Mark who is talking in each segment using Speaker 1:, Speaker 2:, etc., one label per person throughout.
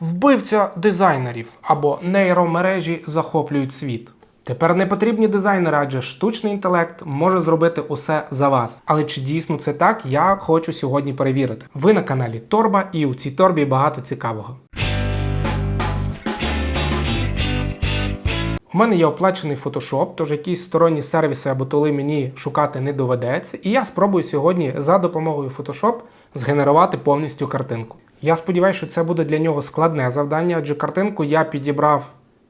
Speaker 1: Вбивця дизайнерів або нейромережі захоплюють світ. Тепер не потрібні дизайнери, адже штучний інтелект може зробити усе за вас. Але чи дійсно це так, я хочу сьогодні перевірити. Ви на каналі Торба, і у цій торбі багато цікавого. У мене є оплачений Photoshop, тож якісь сторонні сервіси або тули мені шукати не доведеться. І я спробую сьогодні за допомогою Photoshop згенерувати повністю картинку. Я сподіваюся, що це буде для нього складне завдання, адже картинку я підібрав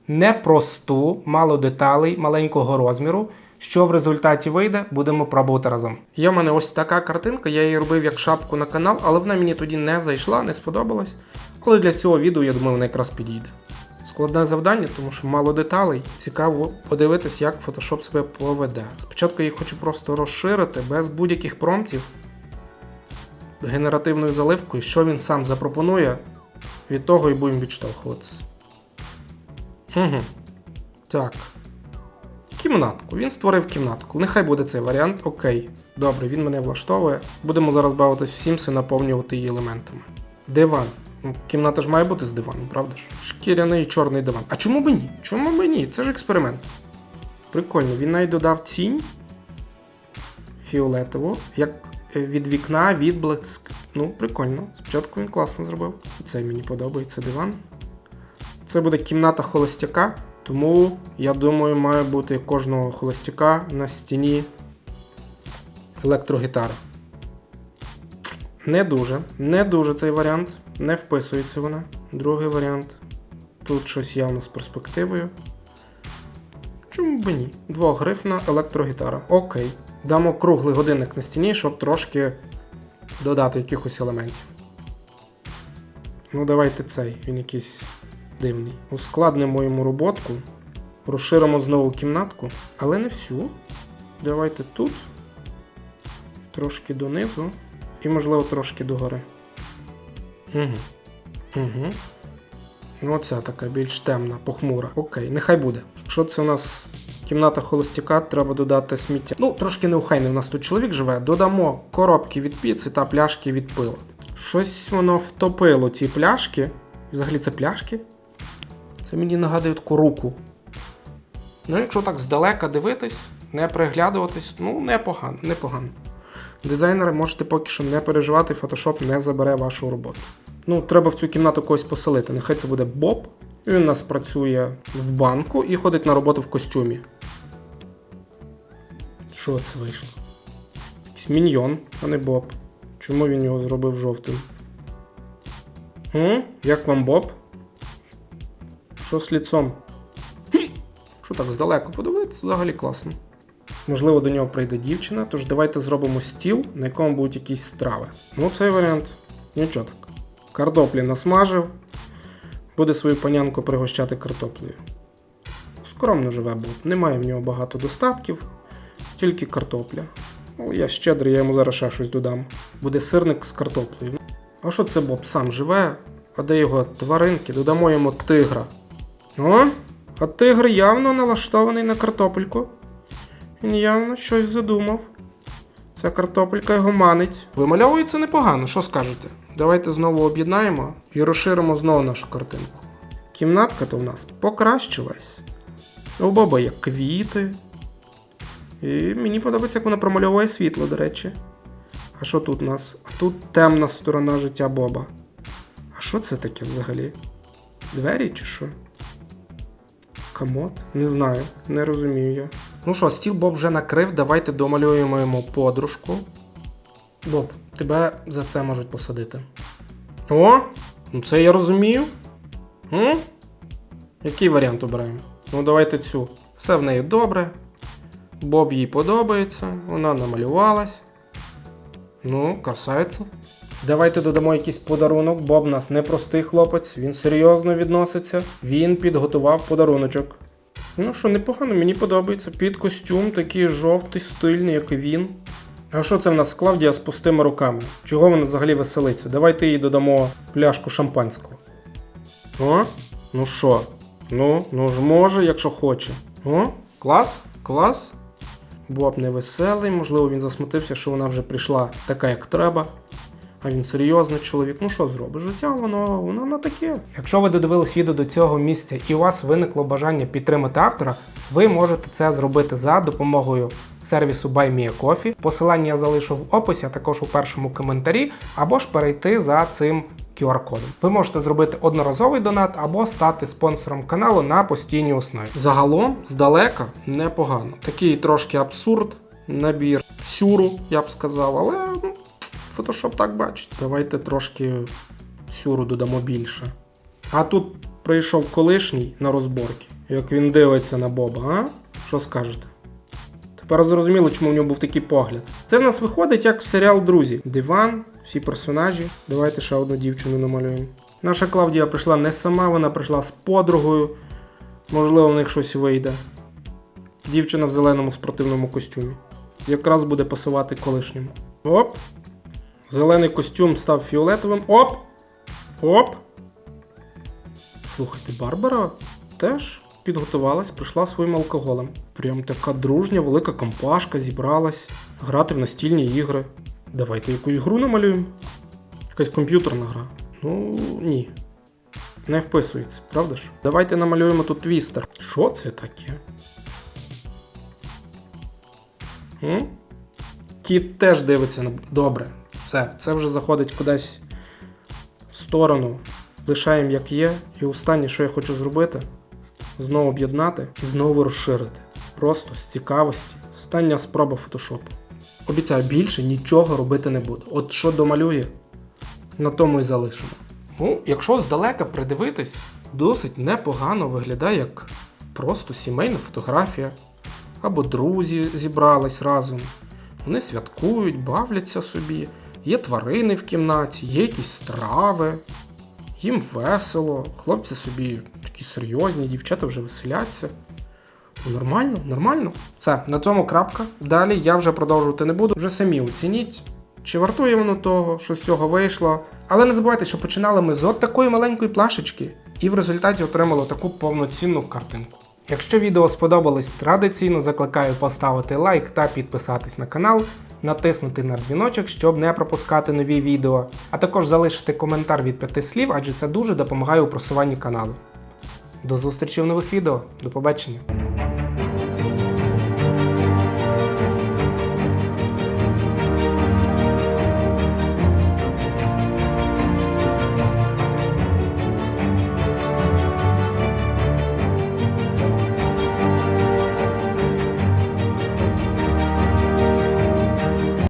Speaker 1: непросту, мало деталей, маленького розміру. Що в результаті вийде, будемо пробувати разом. Є в мене ось така картинка, я її робив як шапку на канал, але вона мені тоді не зайшла, не сподобалась. Але для цього відео, я думаю, вона якраз підійде. Складне завдання, тому що мало деталей. Цікаво подивитись, як Photoshop себе поведе. Спочатку я їх хочу просто розширити без будь-яких промптів генеративною заливкою, що він сам запропонує, від того і будемо відштовхуватися. Угу. Так. Кімнатку. Він створив кімнатку. Нехай буде цей варіант. Окей. Добре, він мене влаштовує. Будемо зараз бавитись в Sims і наповнювати її елементами. Диван. Ну, кімната ж має бути з диваном, правда ж? Шкіряний чорний диван. А чому б ні? Чому б ні? Це ж експеримент. Прикольно, він навіть додав тінь фіолетову, як від вікна відблиск. Ну, прикольно. Спочатку він класно зробив. Це мені подобається диван. Це буде кімната холостяка, тому я думаю, має бути кожного холостяка на стіні електрогітара. Не дуже, не дуже цей варіант. Не вписується вона. Другий варіант. Тут щось явно з перспективою. Чому б ні? Двогрифна електрогітара. Окей. Дамо круглий годинник на стіні, щоб трошки додати якихось елементів. Ну, давайте цей, він якийсь дивний. Ускладнимо йому роботку. Розширимо знову кімнатку, але не всю. Давайте тут. Трошки донизу. І, можливо, трошки догори. Угу. Угу. Ну, оця така більш темна, похмура. Окей, нехай буде. Якщо це у нас кімната холостяка, треба додати сміття. Ну, трошки неухайний у нас тут чоловік живе. Додамо коробки від піци та пляшки від пива. Щось воно втопило ці пляшки. Взагалі це пляшки? Це мені нагадує таку руку. Ну, якщо так здалека дивитись, не приглядуватись, ну, непогано, непогано. Дизайнери можете поки що не переживати, Photoshop не забере вашу роботу. Ну, треба в цю кімнату когось поселити. Нехай це буде Боб. Він у нас працює в банку і ходить на роботу в костюмі. Що це вийшло? Якийсь міньйон, а не Боб. Чому він його зробив жовтим? М? Як вам Боб? Що з ліцом? Хм. Що так здалеку подивитися, взагалі класно. Можливо, до нього прийде дівчина, тож давайте зробимо стіл, на якому будуть якісь страви. Ну, цей варіант. Нічого так. Картоплі насмажив. Буде свою панянку пригощати картоплею. Скромно живе Боб. Немає в нього багато достатків, тільки картопля. Ну, я щедрий, я йому зараз ще щось додам. Буде сирник з картоплею. А що це Боб сам живе? А де його тваринки? Додамо йому тигра. О, а тигр явно налаштований на картопельку. Він явно щось задумав. Ця картопелька його манить. Вимальовується непогано, що скажете? Давайте знову об'єднаємо і розширимо знову нашу картинку. Кімнатка то в нас покращилась. У Боба є квіти. І мені подобається, як вона промальовує світло, до речі. А що тут у нас? А тут темна сторона життя Боба. А що це таке взагалі? Двері чи що? Комод? Не знаю, не розумію я. Ну що, стіл Боб вже накрив, давайте домалюємо йому подружку. Боб, тебе за це можуть посадити. О, ну це я розумію. М? Який варіант обираємо? Ну, давайте цю. Все в неї добре. Боб їй подобається, вона намалювалась. Ну, красавиця. Давайте додамо якийсь подарунок. Боб у нас непростий хлопець, він серйозно відноситься. Він підготував подаруночок. Ну що, непогано, мені подобається. Під костюм такий жовтий, стильний, як і він. А що це в нас Клавдія з пустими руками? Чого вона взагалі веселиться? Давайте їй додамо пляшку шампанського. О? Ну що? Ну, ну ж може, якщо хоче. О, клас, клас. Боб невеселий, можливо, він засмутився, що вона вже прийшла така, як треба. А він серйозний чоловік. Ну що зробиш? Життя воно, воно на таке. Якщо ви додивились відео до цього місця і у вас виникло бажання підтримати автора, ви можете це зробити за допомогою сервісу BuyMeACoffee. Посилання я залишу в описі, а також у першому коментарі, або ж перейти за цим QR-кодом. Ви можете зробити одноразовий донат або стати спонсором каналу на постійній основі. Загалом, здалека, непогано. Такий трошки абсурд, набір сюру, я б сказав, але ну, Фотошоп так бачить. Давайте трошки сюру додамо більше. А тут прийшов колишній на розборки. Як він дивиться на Боба, а? Що скажете? Тепер зрозуміло, чому в нього був такий погляд. Це в нас виходить як серіал Друзі. Диван, всі персонажі. Давайте ще одну дівчину намалюємо. Наша Клавдія прийшла не сама, вона прийшла з подругою. Можливо, в них щось вийде. Дівчина в зеленому спортивному костюмі. Якраз буде пасувати колишньому. Оп! Зелений костюм став фіолетовим. Оп! Оп! Слухайте, Барбара теж підготувалась, прийшла своїм алкоголем. Прям така дружня, велика компашка зібралась грати в настільні ігри. Давайте якусь гру намалюємо. Якась комп'ютерна гра. Ну, ні. Не вписується, правда ж? Давайте намалюємо тут твістер. Що це таке? М? Кіт теж дивиться на. Добре. Все, це вже заходить кудись в сторону. Лишаємо як є. І останнє, що я хочу зробити, знову об'єднати і знову розширити. Просто з цікавості. Остання спроба фотошопу. Обіцяю, більше нічого робити не буду. От що домалює, на тому і залишимо. Ну, якщо здалека придивитись, досить непогано виглядає як просто сімейна фотографія. Або друзі зібрались разом. Вони святкують, бавляться собі, є тварини в кімнаті, є якісь страви, їм весело, хлопці собі такі серйозні, дівчата вже веселяться. Ну, Нормально, нормально. Все, на цьому крапка. Далі я вже продовжувати не буду. Вже самі оцініть, чи вартує воно того, що з цього вийшло. Але не забувайте, що починали ми з от такої маленької плашечки, і в результаті отримали таку повноцінну картинку. Якщо відео сподобалось, традиційно закликаю поставити лайк та підписатись на канал, натиснути на дзвіночок, щоб не пропускати нові відео, а також залишити коментар від п'яти слів, адже це дуже допомагає у просуванні каналу. До зустрічі в нових відео. До побачення!